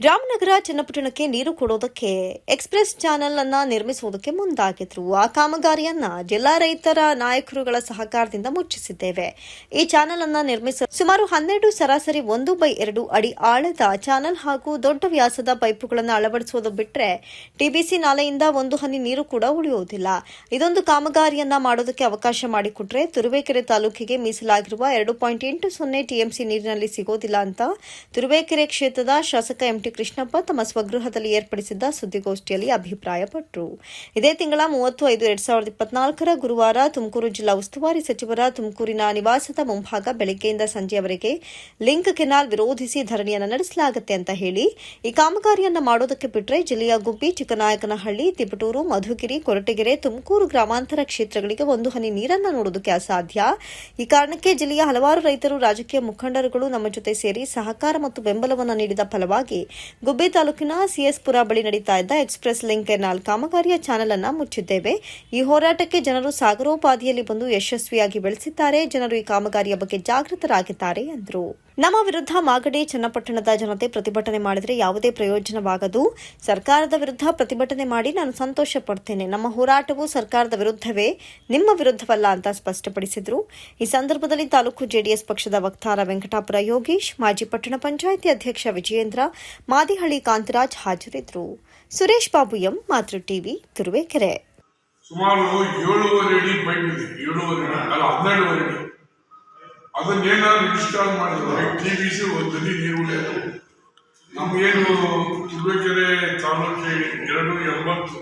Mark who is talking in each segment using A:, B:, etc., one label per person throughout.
A: ರಾಮನಗರ ಚನ್ನಪಟ್ಟಣಕ್ಕೆ ನೀರು ಕೊಡೋದಕ್ಕೆ express channel ಅನ್ನ ನಿರ್ಮಿಸುವುದಕ್ಕೆ ಮುಂದಾಗಿದ್ರು. ಆ ಕಾಮಗಾರಿಯನ್ನ ಜಿಲ್ಲಾ ರೈತರ ನಾಯಕರುಗಳ ಸಹಕಾರದಿಂದ ಮುಚ್ಚಿಸಿದ್ದೇವೆ. ಈ ಚಾನೆಲ್ ಅನ್ನ ನಿರ್ಮಿಸ ಸುಮಾರು ಹನ್ನೆರಡು ಸರಾಸರಿ ಒಂದು ಬೈ ಎರಡು ಅಡಿ ಆಳದ ಚಾನೆಲ್ ಹಾಗೂ ದೊಡ್ಡ ವ್ಯಾಸದ ಪೈಪುಗಳನ್ನು ಅಳವಡಿಸುವುದು ಬಿಟ್ಟರೆ ಟಿಬಿಸಿ ನಾಲೆಯಿಂದ ಒಂದು ಹನಿ ನೀರು ಕೂಡ ಉಳಿಯುವುದಿಲ್ಲ. ಇದೊಂದು ಕಾಮಗಾರಿಯನ್ನ ಮಾಡೋದಕ್ಕೆ ಅವಕಾಶ ಮಾಡಿಕೊಟ್ರೆ ತುರುವೇಕೆರೆ ತಾಲೂಕಿಗೆ ಮೀಸಲಾಗಿರುವ ಎರಡು ಪಾಯಿಂಟ್ ಎಂಟು ಸೊನ್ನೆ ಟಿಎಂಸಿ ನೀರಿನಲ್ಲಿ ಸಿಗೋದಿಲ್ಲ ಅಂತ ತುರುವೇಕೆರೆ ಕ್ಷೇತ್ರದ ಶಾಸಕ ಎಂಟಿ ಕೃಷ್ಣಪ್ಪ ತಮ್ಮ ಸ್ವಗೃಹದಲ್ಲಿ ಏರ್ಪಡಿಸಿದ್ದ ಸುದ್ದಿಗೋಷ್ಠಿಯಲ್ಲಿ ಅಭಿಪ್ರಾಯಪಟ್ಟರು ಇದೇ ತಿಂಗಳ ಮೂವತ್ತು ಐದು ಎರಡ್ ಸಾವಿರದ ಇಪ್ಪತ್ನಾಲ್ಕರ ಗುರುವಾರ ತುಮಕೂರು ಜಿಲ್ಲಾ ಉಸ್ತುವಾರಿ ಸಚಿವರ ತುಮಕೂರಿನ ನಿವಾಸದ ಮುಂಭಾಗ ಬೆಳಗ್ಗೆಯಿಂದ ಸಂಜೆಯವರೆಗೆ ಲಿಂಕ್ ಕೆನಾಲ್ ವಿರೋಧಿಸಿ ಧರಣಿಯನ್ನು ನಡೆಸಲಾಗುತ್ತೆ ಅಂತ ಹೇಳಿ ಈ ಕಾಮಗಾರಿಯನ್ನು ಮಾಡೋದಕ್ಕೆ ಬಿಟ್ಟರೆ ಜಿಲ್ಲೆಯ ಗುಬ್ಬಿ, ಚಿಕ್ಕನಾಯಕನಹಳ್ಳಿ, ತಿಪಟೂರು, ಮಧುಗಿರಿ, ಕೊರಟಗೆರೆ, ತುಮಕೂರು ಗ್ರಾಮಾಂತರ ಕ್ಷೇತ್ರಗಳಿಗೆ ಒಂದು ಹನಿ ನೀರನ್ನ ನೋಡೋದಕ್ಕೆ ಅಸಾಧ್ಯ. ಈ ಕಾರಣಕ್ಕೆ ಜಿಲ್ಲೆಯ ಹಲವಾರು ರೈತರು ರಾಜಕೀಯ ಮುಖಂಡರುಗಳು ನಮ್ಮ ಜೊತೆ ಸೇರಿ ಸಹಕಾರ ಮತ್ತು ಬೆಂಬಲವನ್ನು ನೀಡಿದ ಫಲವಾಗಿ ಗುಬ್ಬಿ ತಾಲೂಕಿನ ಸಿಎಸ್ಪುರ ಬಳಿ ನಡೀತಾ ಇದ್ದ ಎಕ್ಸ್ಪ್ರೆಸ್ ಲಿಂಕ್ ಕೆನಾಲ್ ಕಾಮಗಾರಿಯ ಚಾನೆಲ್ ಅನ್ನ ಮುಚ್ಚಿದ್ದೇವೆ. ಈ ಹೋರಾಟಕ್ಕೆ ಜನರು ಸಾಗರೋಪಾದಿಯಲ್ಲಿ ಬಂದು ಯಶಸ್ವಿಯಾಗಿ ಬೆಳೆಸಿದ್ದಾರೆ. ಜನರು ಈ ಕಾಮಗಾರಿಯ ಬಗ್ಗೆ ಜಾಗೃತರಾಗಿದ್ದಾರೆ, ಎಂದರು. ನಮ್ಮ ವಿರುದ್ಧ ಮಾಗಡಿ ಚನ್ನಪಟ್ಟಣದ ಜನತೆ ಪ್ರತಿಭಟನೆ ಮಾಡಿದರೆ ಯಾವುದೇ ಪ್ರಯೋಜನವಾಗದು. ಸರ್ಕಾರದ ವಿರುದ್ಧ ಪ್ರತಿಭಟನೆ ಮಾಡಿ ನಾನು ಸಂತೋಷ ಪಡ್ತೇನೆ. ನಮ್ಮ ಹೋರಾಟವು ಸರ್ಕಾರದ ವಿರುದ್ಧವೇ, ನಿಮ್ಮ ವಿರುದ್ಧವಲ್ಲ ಅಂತ ಸ್ಪಷ್ಟಪಡಿಸಿದರು. ಈ ಸಂದರ್ಭದಲ್ಲಿ ತಾಲೂಕು ಜೆಡಿಎಸ್ ಪಕ್ಷದ ವಕ್ತಾರ ವೆಂಕಟಾಪುರ ಯೋಗೀಶ್, ಮಾಜಿ ಪಟ್ಟಣ ಪಂಚಾಯಿತಿ ಅಧ್ಯಕ್ಷ ವಿಜಯೇಂದ್ರ, ಮಾದಿಹಳ್ಳಿ ಕಾಂತರಾಜ್ ಹಾಜರಿದ್ದರು ಸುರೇಶ್ ಬಾಬು ಎಂ, ಮಾತೃ ಟಿವಿ, ತುರುವೇಕೆರೆ.
B: ಸುಮಾರು ಏಳುವರೆ ಅಡಿ ಏಳುವರೆ ಅಡಿ. ಅದನ್ನೇನಾದ್ರು ಇನ್ಸ್ಟಾಲ್ ಮಾಡಿದ್ರೆ ಟಿ ವಿ ಸಿ ಒಂದಲ್ಲಿ ನೀರು ಉಳಿಯೋದು ನಮಗೇನು ತುರ್ಬೇಕೆರೆ ತಾಲೂಕಿಗೆ ಎರಡು ಎಂಬತ್ತು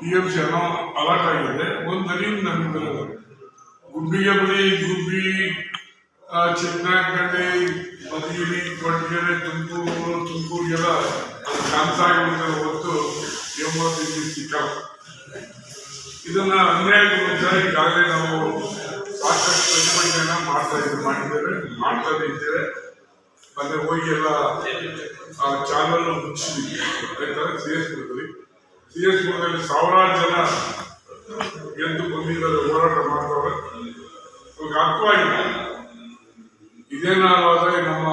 B: ಟಿ ಎಂ ಸಿ ಅನ್ನೋ ಅಲಾಟ್ ಆಗಿದೆ. ಒಂದು ಹನಿ ನಮಗೆ ಗುಬ್ಬಿಗೆ ಬರೀ ಗುಬ್ಬಿ ಆ, ಮದುವೆ ಕೊಟ್ಟಿಗೆರೆ ತುಮಕೂರು ತುಮಕೂರಿಗೆಲ್ಲ ಅದು ಕಾಂತ ಆಗಿಬಿಡ್ತಾರೆ ಹೊತ್ತು ಎಂಬತ್ತು ಸಿಕ್ಕಲ್ಲ ಇದನ್ನ ಅನ್ಯಾಯ ಈಗಾಗಲೇ ನಾವು ಸಾಕಷ್ಟು ಮಾಡ್ತಾ ಇದ್ದೇವೆ, ಮಾಡಿದ್ದೇವೆ, ಮಾಡ್ತಾನೆ ಇದ್ದೇವೆ. ಮತ್ತೆ ಹೋಗಿ ಎಲ್ಲ ಚಾನಲ್ ಮುಚ್ಚಿದ್ವಿ ಯಾಕಂದ್ರೆ ಸಿ ಎಸ್ ಪುರದಲ್ಲಿ. ಸಿ ಎಸ್ ಪುರದಲ್ಲಿ ಸಾವಿರಾರು ಜನ ಎದ್ದು ಬಂದಿದ್ದಾರೆ, ಹೋರಾಟ ಮಾಡ್ತಾರೆ ಇವಾಗ ಅರ್ಥವಾಗಿದೆ ಇದೇನಾದ್ರೆ ನಮ್ಮ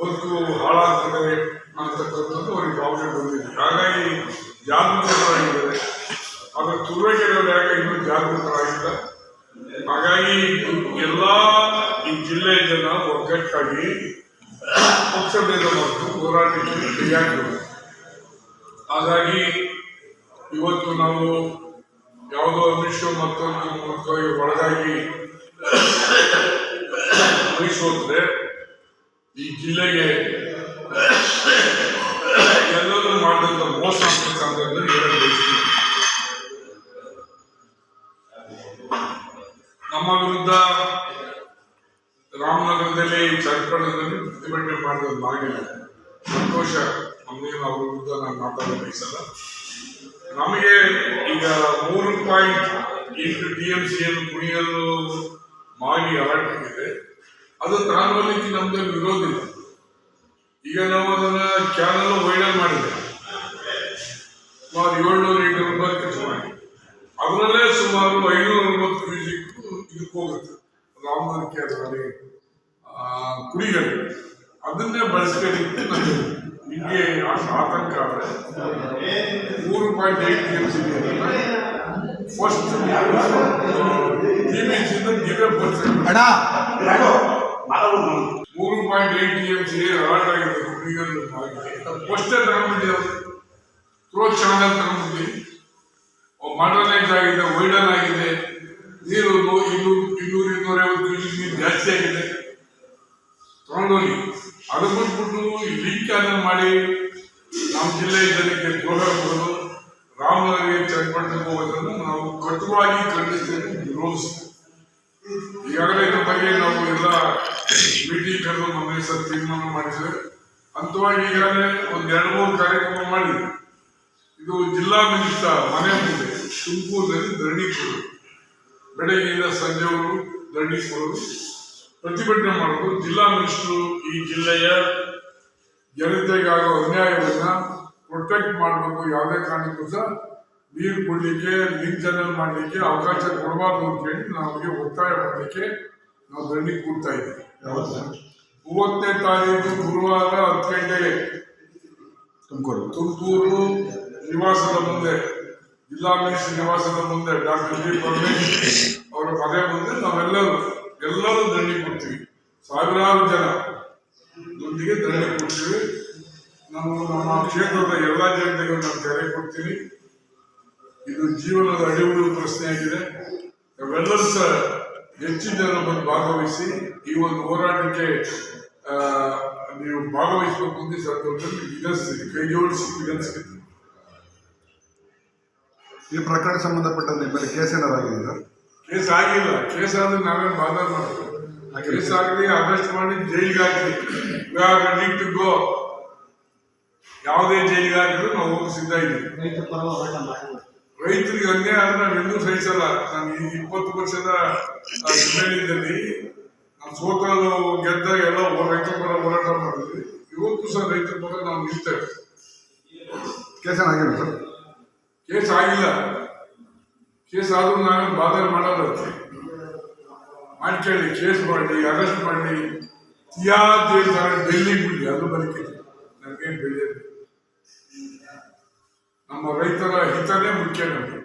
B: ಬದುಕು ಹಾಳಾಗ್ತದೆ ಅಂತಕ್ಕಂಥದ್ದು ಅವ್ರಿಗೆ ಭಾವನೆ ಬಂದಿದೆ ಹಾಗಾಗಿ ಜಾಗೃತರಾಗಿದ್ದಾರೆ. ಆದ್ರೆ ತುರುವೇಕೆರೆಯವರು ಯಾಕೆ ಇನ್ನೂ ಜಾಗೃತರಾಗಿಲ್ಲ? ಹಾಗಾಗಿ ಎಲ್ಲ ಈ ಜಿಲ್ಲೆಯ ಜನ ಒಗ್ಗಟ್ಟಾಗಿ ಪಕ್ಷಭೇದ ಮತ್ತು ಹೋರಾಟಕ್ಕೆ ರೆಡಿಯಾಗಬೇಕು ಹಾಗಾಗಿ ಇವತ್ತು ನಾವು ಯಾವುದೋ ಅಮಿಷ ಮತ್ತೊಂದು ಒಳಗಾಗಿ ವಹಿಸೋದ್ರೆ ಈ ಜಿಲ್ಲೆಗೆ ಚರ್ಪಣದಲ್ಲಿ ಪ್ರತಿಭಟನೆ ಮಾಡಿದ ಆಗಿಲ್ಲ ಸಂತೋಷ ನಮಗೇನು ಅವ್ರ ವಿರುದ್ಧ ನಾನು ಮಾತಾಡೋ ಬಯಸಲ್ಲ. ನಮಗೆ ಈಗ ಮೂರು ಪಾಯಿಂಟ್ ಎಂಟು ಟಿ ಎಂ ಸಿಯನ್ನು ಕುಣಿಯಲು ಮಾಡಿ ಆಗಿದೆ ಅದು ತಗೊಂಡ್ಬರ್ಲಿಕ್ಕೆ ನಮ್ಗೆ ವಿರೋಧ ಇಲ್ಲ. ಈಗ ನಾವು ಅದನ್ನ ಚಾನಲ್ ವೈರಲ್ ಮಾಡಿದೆ ಸುಮಾರು ಏಳ್ನೂರ ಎಂಟು ರೂಪಾಯಿ ಖರ್ಚು ಮಾಡಿ. ಅದರಲ್ಲೇ ಸುಮಾರು ಐನೂರ ಅರವತ್ತು ಮ್ಯೂಸಿಕ್ ಇದಕ್ಕೆ ಹೋಗುತ್ತೆ. ರಾಮನಕ್ಕೆ ಅದರಲ್ಲಿ ಕುಡಿಗಳು ಅದನ್ನೇ ಬಳಸ್ಕೊಂಡಿದ್ದು ನನಗೆ ನಿಮಗೆ ಅಷ್ಟು ಆತಂಕ ಆದರೆ ಮೂರು point eight T M C first T ನೀವೇ
C: ಅಣ್ಣ.
B: ಮೂರು point eight T M C alert ಆಗಿದೆ ಕುಡಿಗಳು ಫಸ್ಟೇ ತಗೊಂಡ್ಬಿಟ್ಟಿದೆ ಥ್ರೋ ಚಾನಲ್ ತಗೊಂಡ್ಬಿಟ್ಟು ಮಾಡರ್ನೈಸ್ ಆಗಿದೆ ವೈಡನ್ ಆಗಿದೆ. ನೀರು ಇನ್ನೂರು ಇನ್ನೂರ ಇನ್ನೂರೈವತ್ತು ಜಾಸ್ತಿ ಆಗಿದೆ. ತಗೊಂಡೋಗಿ ಅದು ಬಿಟ್ಬಿಟ್ಟು ಲಿಂಕ್ ಚಾನಲ್ ಮಾಡಿ ನಮ್ಮ ಜಿಲ್ಲೆಯ ಜನಕ್ಕೆ ಕೊಡೋದು ರಾಮನಗರಿಗೆ ಚಟ್ಪಟ್ಟಕ್ಕೆ ಹೋಗೋದನ್ನು ನಾವು ಕಟುವಾಗಿ ಖಂಡಿಸ್ತೇವೆ ವಿರೋಧಿಸ್ತೇವೆ. ಈಗಾಗಲೇ ಇದ್ರ ಬಗ್ಗೆ ನಾವು ಎಲ್ಲ ಮೀಟಿಂಗ್ ಕರೆದು ನಮ್ಮ ಹೆಸರು ತೀರ್ಮಾನ ಮಾಡಿದ್ದೇವೆ ಅಂತವಾಗಿ ಈಗಾಗಲೇ ಒಂದು ಎರಡು ಮೂರು ಕಾರ್ಯಕ್ರಮ ಮಾಡಿ, ಇದು ಜಿಲ್ಲಾ ಮಿನಿಸ್ಟರ್ ಮನೆ ಮುಂದೆ ತುಮಕೂರಿನಲ್ಲಿ ಧರಣಿ ಕೊಡೋದು ಬೆಳಗ್ಗೆಯಿಂದ ಸಂಜೆವರು ಧರಣಿ ಕೊಡೋದು ಪ್ರತಿಭಟನೆ ಮಾಡಬೇಕು ಜಿಲ್ಲಾ ಮಿನಿಸ್ಟ್ರು ಈ ಜಿಲ್ಲೆಯ ಜನತೆಗಾಗೋ ಅನ್ಯಾಯವನ್ನ ಪ್ರೊಟೆಕ್ಟ್ ಮಾಡಬೇಕು ಯಾವುದೇ ಕಾರಣಕ್ಕೂ ಸಹ ನೀರು ಕೊಡ್ಲಿಕ್ಕೆ ಲಿಂಕ್ ಚಾನಲ್ ಮಾಡಲಿಕ್ಕೆ ಅವಕಾಶ ಕೊಡಬಾರ್ದು ಅಂತ ಹೇಳಿ ನಮಗೆ ಒತ್ತಾಯ ಮಾಡಲಿಕ್ಕೆ ನಾವು ಧರಣಿ ಕೂಡ್ತಾ ಇದ್ದೀವಿ. ಮೂವತ್ತನೇ ತಾರೀಕು ಗುರುವಾರ ಹತ್ತು ಗಂಟೆಗೆ
C: ತುಮಕೂರು.
B: ತುಮಕೂರು ನಿವಾಸದ ಮುಂದೆ ಜಿಲ್ಲಾ ಮಿನಿಸ್ಟರ್ ನಿವಾಸದ ಮುಂದೆ ಡಾಕ್ಟರ್ ಜಿ ಪರಮೇಶ್ ಅವರ ಮನೆ ಮುಂದೆ ನಾವೆಲ್ಲರೂ ಎಲ್ಲರೂ ದಂಡಿ ಕೊಡ್ತೀವಿ. ಸಾವಿರಾರು ಜನ ದುಡ್ಡಿಗೆ ದಂಡಿ ಕೊಡ್ತೀವಿ. ನಾವು ನಮ್ಮ ಕ್ಷೇತ್ರದ ಎಲ್ಲ ಜನತೆಗೂ ನಾವು ಕರೆ ಕೊಡ್ತೀವಿ. ಇದು ಜೀವನದ ಅಡಿವುಳು ಪ್ರಶ್ನೆ ಆಗಿದೆ. ನಾವೆಲ್ಲರೂ ಸಹ ಹೆಚ್ಚಿನ ಜನ ಬಂದು ಭಾಗವಹಿಸಿ ಈ ಒಂದು ಹೋರಾಟಕ್ಕೆ ನೀವು ಭಾಗವಹಿಸಬೇಕು ಅಂತ ಸರ್ಕಾರದಲ್ಲಿ ಕೈ ಜೋಡಿಸಿ
C: ಈ ಪ್ರಕರಣ ಸಂಬಂಧಪಟ್ಟಂತೆ ಮೇಲೆ ಕೇಸ್ ಏನಾರಾಗಿದೆ
B: ಕೇಸ್ ಆಗಿಲ್ಲ. ಕೇಸ್ ಆದ್ರೆ ನಾವೇನು ಬಾಧಾ ಮಾಡ್ತೀವಿ ಕೇಸ್ ಆಗಲಿ ಅರೆಸ್ಟ್ ಮಾಡಿ ಜೈಲಿಗೆ ಹಾಕಿ we are ready to go ಯಾವುದೇ ಜೈಲಿಗೆ ಹಾಕಿದ್ರು ನಾವು ಹೋಗಿ ಸಿದ್ಧ ಇದ್ದೀವಿ. ರೈತರಿಗೆ ಅನ್ಯಾಯ ಆದ್ರೆ ನಾವೆಲ್ಲೂ ಸಹಿಸಲ್ಲ. ನಾನು ಈ ಇಪ್ಪತ್ತು ವರ್ಷದ ಸಮ್ಮೇಳನದಲ್ಲಿ ನಾವು ಸೋತಲು ಗೆದ್ದಾಗ ಎಲ್ಲ ರೈತರ ಪರ ಹೋರಾಟ ಮಾಡಿದ್ವಿ. ಇವತ್ತು ಸಹ ರೈತರ ಪರ ನಾವು ನಿಲ್ತೇವೆ
C: ಕೇಸ್ ಸರ್?
B: ಕೇಸ್ ಆಗಿಲ್ಲ. ಕೇಸ್ ಆದರೂ ನಾನು ಬಾಧೆ ಮಾಡೋದಕ್ಕೆ ಮಾಡ್ಕೊಳ್ಳಿ ಕೇಸ್ ಮಾಡಿ ಅರೆಸ್ಟ್ ಮಾಡಿ, ಯಾವ್ದು ಹೇಳ್ತಾರೆ ಬಿಡಿ, ಅದು ಬದುಕಿಲ್ಲ ನನಗೇನು ಬೆಳೆಯೋದು ನಮ್ಮ ರೈತರ ಹಿತನೇ ಮುಖ್ಯ ನಮಗೆ.